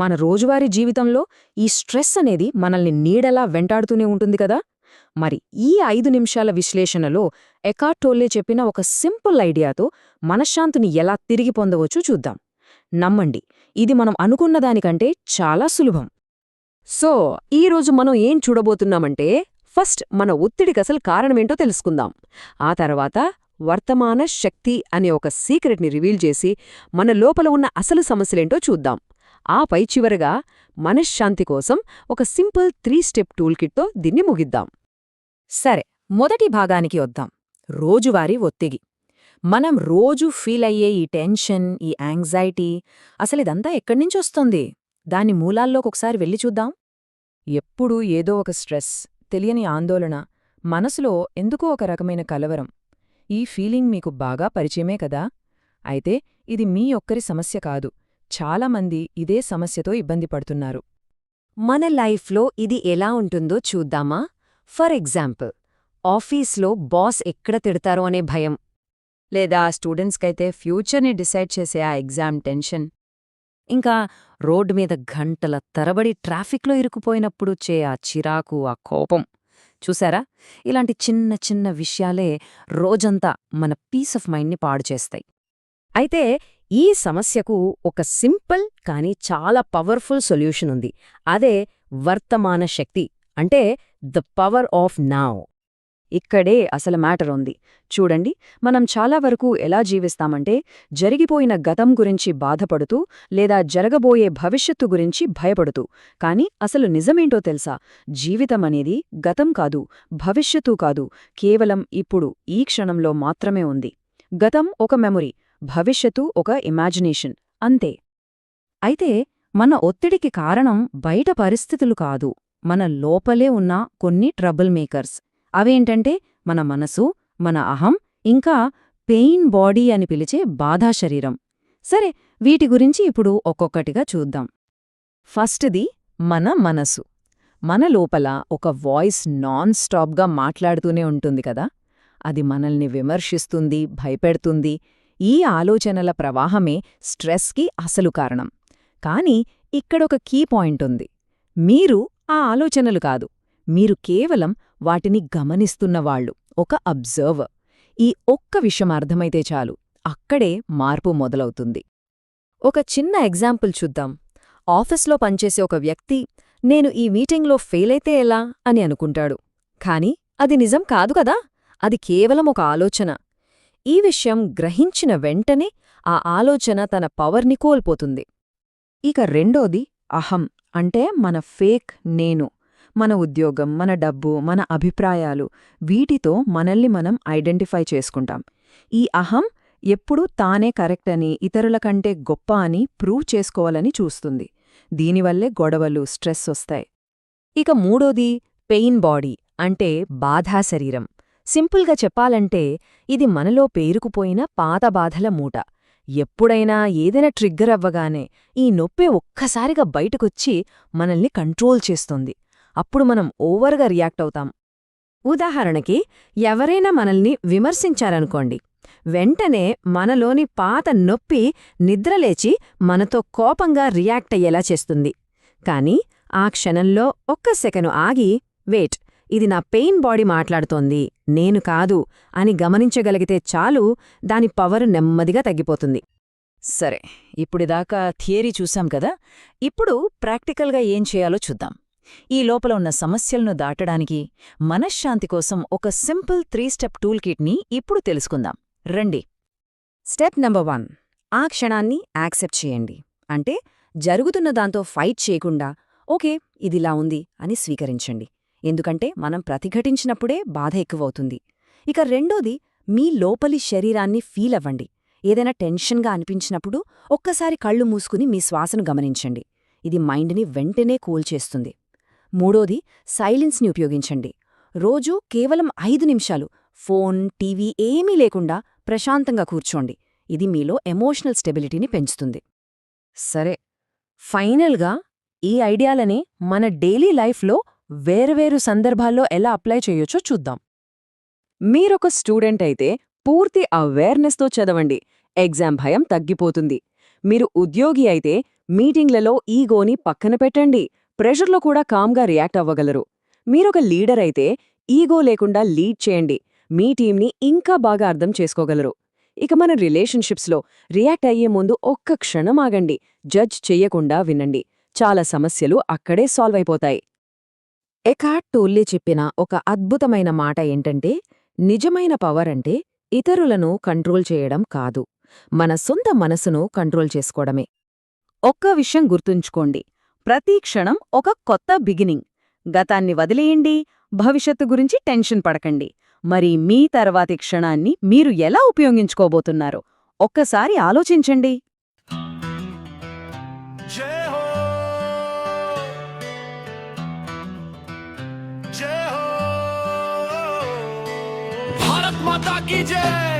మన రోజువారీ జీవితంలో ఈ స్ట్రెస్ అనేది మనల్ని నీడలా వెంటాడుతూనే ఉంటుంది కదా? మరి ఈ ఐదు నిమిషాల విశ్లేషణలో ఎకాటోల్లే చెప్పిన ఒక సింపుల్ ఐడియాతో మనశ్శాంతిని ఎలా తిరిగి పొందవచ్చో చూద్దాం. నమ్మండి ఇది మనం అనుకున్న దానికంటే చాలా సులభం. సో ఈరోజు మనం ఏం చూడబోతున్నామంటే ఫస్ట్ మన ఒత్తిడికి అసలు కారణమేంటో తెలుసుకుందాం. ఆ తర్వాత వర్తమాన శక్తి అనే ఒక సీక్రెట్ని రివీల్ చేసి మన లోపల ఉన్న అసలు సమస్యలేంటో చూద్దాం. ఆపై చివరగా మనశ్శాంతి కోసం ఒక సింపుల్ త్రీ స్టెప్ టూల్ కిట్తో దీన్ని ముగిద్దాం. సరే మొదటి భాగానికి వద్దాం. రోజువారీ ఒత్తిగి మనం రోజు ఫీల్ అయ్యే ఈ టెన్షన్ ఈ యాంగ్జైటీ అసలిదంతా ఎక్కడ్నించొస్తోంది దాని మూలాల్లోకొకసారి వెళ్ళి చూద్దాం. ఎప్పుడూ ఏదో ఒక స్ట్రెస్ తెలియని ఆందోళన మనసులో ఎందుకో ఒక రకమైన కలవరం. ఈ ఫీలింగ్ మీకు బాగా పరిచయమే కదా? అయితే ఇది మీ ఒక్కరి సమస్య కాదు. చాలామంది ఇదే సమస్యతో ఇబ్బంది పడుతున్నారు. మన లైఫ్లో ఇది ఎలా ఉంటుందో చూద్దామా? ఫర్ ఎగ్జాంపుల్ ఆఫీస్లో బాస్ ఎక్కడ తిడతారో అనే భయం. లేదా స్టూడెంట్స్కైతే ఫ్యూచర్ని డిసైడ్ చేసే ఆ ఎగ్జామ్ టెన్షన్. ఇంకా రోడ్డు మీద గంటల తరబడి ట్రాఫిక్లో ఇరుకుపోయినప్పుడు చే ఆ చిరాకు ఆ కోపం. చూసారా? ఇలాంటి చిన్న చిన్న విషయాలే రోజంతా మన పీస్ ఆఫ్ మైండ్ని పాడు చేస్తాయి. అయితే ఈ సమస్యకు ఒక సింపుల్ కానీ చాలా పవర్ఫుల్ సొల్యూషన్ ఉంది. అదే వర్తమాన శక్తి అంటే ద పవర్ ఆఫ్ నావ్ ఇక్కడే అసలు మ్యాటర్ ఉంది. చూడండి మనం చాలా వరకు ఎలా జీవిస్తామంటే జరిగిపోయిన గతం గురించి బాధపడుతూ లేదా జరగబోయే భవిష్యత్తు గురించి భయపడుతూ. కాని అసలు నిజమేంటో తెలుసా? జీవితం అనేది గతం కాదు భవిష్యత్తు కాదు కేవలం ఇప్పుడు ఈ క్షణంలో మాత్రమే ఉంది. గతం ఒక మెమొరీ భవిష్యత్తు ఒక ఇమాజినేషన్. అంతే. అయితే మన ఒత్తిడికి కారణం బయట పరిస్థితులు కాదు. మన లోపలే ఉన్న కొన్ని ట్రబుల్ మేకర్స్. అవేంటంటే మన మనసు మన అహం ఇంకా పెయిన్ బాడీ అని పిలిచే బాధా శరీరం. సరే వీటి గురించి ఇప్పుడు ఒక్కొక్కటిగా చూద్దాం. ఫస్ట్ది మన మనసు. మన లోపల ఒక వాయిస్ నాన్ స్టాప్గా మాట్లాడుతూనే ఉంటుంది కదా? అది మనల్ని విమర్శిస్తుంది భయపెడుతుంది ఈ ఆలోచనల ప్రవాహమే స్ట్రెస్కి అసలు కారణం. కాని ఇక్కడొక కీ పాయింట్ ఉంది. మీరు ఆ ఆలోచనలు కాదు మీరు కేవలం వాటిని గమనిస్తున్నవాళ్ళు ఒక అబ్జర్వర్. ఈ ఒక్క విషయం అర్థమైతే చాలు అక్కడే మార్పు మొదలవుతుంది. ఒక చిన్న ఎగ్జాంపుల్ చూద్దాం. ఆఫీస్లో పనిచేసే ఒక వ్యక్తి నేను ఈ మీటింగ్లో ఫెయిలైతే ఎలా? అని అనుకుంటాడు. కాని అది నిజం కాదు కదా అది కేవలం ఒక ఆలోచన. ఈ విషయం గ్రహించిన వెంటనే ఆ ఆలోచన తన పవర్ని కోల్పోతుంది. ఇక రెండోది అహం అంటే మన ఫేక్ నేను మన ఉద్యోగం మన డబ్బు మన అభిప్రాయాలు వీటితో మనల్ని మనం ఐడెంటిఫై చేసుకుంటాం. ఈ అహం ఎప్పుడూ తానే కరెక్ట్ అని ఇతరుల కంటే గొప్ప అని ప్రూవ్ చేసుకోవాలని చూస్తుంది. దీనివల్లే గొడవలు స్ట్రెస్ వస్తాయి. ఇక మూడోది పెయిన్ బాడీ అంటే బాధా శరీరం. సింపుల్గా చెప్పాలంటే ఇది మనలో పేరుకుపోయిన పాత బాధల మూట. ఎప్పుడైనా ఏదైనా ట్రిగ్గర్ అవ్వగానే ఈ నొప్పి ఒక్కసారిగా బయటకొచ్చి మనల్ని కంట్రోల్ చేస్తుంది. అప్పుడు మనం ఓవర్గా రియాక్ట్ అవుతాం. ఉదాహరణకి ఎవరైనా మనల్ని విమర్శించారనుకోండి. వెంటనే మనలోని పాత నొప్పి నిద్రలేచి మనతో కోపంగా రియాక్ట్ అయ్యేలా చేస్తుంది. కాని ఆ క్షణంలో ఒక్క సెకను ఆగి వేట్ ఇది నా పెయిన్ బాడీ మాట్లాడుతోంది. నేను కాదు అని గమనించగలిగితే చాలు దాని పవర్ నెమ్మదిగా తగ్గిపోతుంది. సరే ఇప్పుడిదాకా థియరీ చూశాం కదా? ఇప్పుడు ప్రాక్టికల్గా ఏం చేయాలో చూద్దాం. ఈ లోపల ఉన్న సమస్యలను దాటడానికి మనశ్శాంతి కోసం ఒక సింపుల్ త్రీ స్టెప్ టూల్ కిట్ని ఇప్పుడు తెలుసుకుందాం. రండి. Step number one. ఆ క్షణాన్ని యాక్సెప్ట్ చేయండి. అంటే జరుగుతున్న దాంతో ఫైట్ చేయకుండా ఓకే ఇదిలా ఉంది అని స్వీకరించండి. ఎందుకంటే మనం ప్రతిఘటించినప్పుడే బాధ ఎక్కువవుతుంది. ఇక రెండోది మీ లోపలి శరీరాన్ని ఫీల్ అవ్వండి. ఏదైనా టెన్షన్గా అనిపించినప్పుడు ఒక్కసారి కళ్ళు మూసుకుని మీ శ్వాసను గమనించండి. ఇది మైండ్ని వెంటనే కూల్చేస్తుంది మూడోది సైలెన్స్ని ఉపయోగించండి. రోజూ కేవలం ఐదు నిమిషాలు ఫోన్ టీవీ ఏమీ లేకుండా ప్రశాంతంగా కూర్చోండి. ఇది మీలో ఎమోషనల్ స్టెబిలిటీని పెంచుతుంది. సరే ఫైనల్గా ఈ ఐడియాలని మన డైలీ లైఫ్లో వేర్వేరు సందర్భాల్లో ఎలా అప్లై చేయొచ్చో చూద్దాం. మీరొక స్టూడెంట్ అయితే పూర్తి అవేర్నెస్తో చదవండి. ఎగ్జామ్ భయం తగ్గిపోతుంది. మీరు ఉద్యోగి అయితే మీటింగ్లలో ఈగోని పక్కన పెట్టండి. ప్రెషర్లో కూడా కామ్గా రియాక్ట్ అవ్వగలరు. మీరొక లీడర్ అయితే ఈగో లేకుండా లీడ్ చేయండి. మీ టీంని ఇంకా బాగా అర్థం చేసుకోగలరు. ఇక మన రిలేషన్షిప్స్లో రియాక్ట్ అయ్యే ముందు ఒక్క క్షణం ఆగండి. జడ్జ్ చెయ్యకుండా వినండి. చాలా సమస్యలు అక్కడే సాల్వ్ అయిపోతాయి. ఎకాట్ టోల్లే చెప్పిన ఒక అద్భుతమైన మాట ఏంటంటే నిజమైన పవర్ అంటే ఇతరులను కంట్రోల్ చేయడం కాదు. మన సొంత మనసును కంట్రోల్ చేసుకోవడమే. ఒక్క విషయం గుర్తుంచుకోండి. ప్రతి క్షణం ఒక కొత్త బిగినింగ్. గతాన్ని వదిలేయండి భవిష్యత్తు గురించి టెన్షన్ పడకండి. మరి మీ తర్వాతి క్షణాన్ని మీరు ఎలా ఉపయోగించుకోబోతున్నారో? ఒక్కసారి ఆలోచించండి. robota idzie!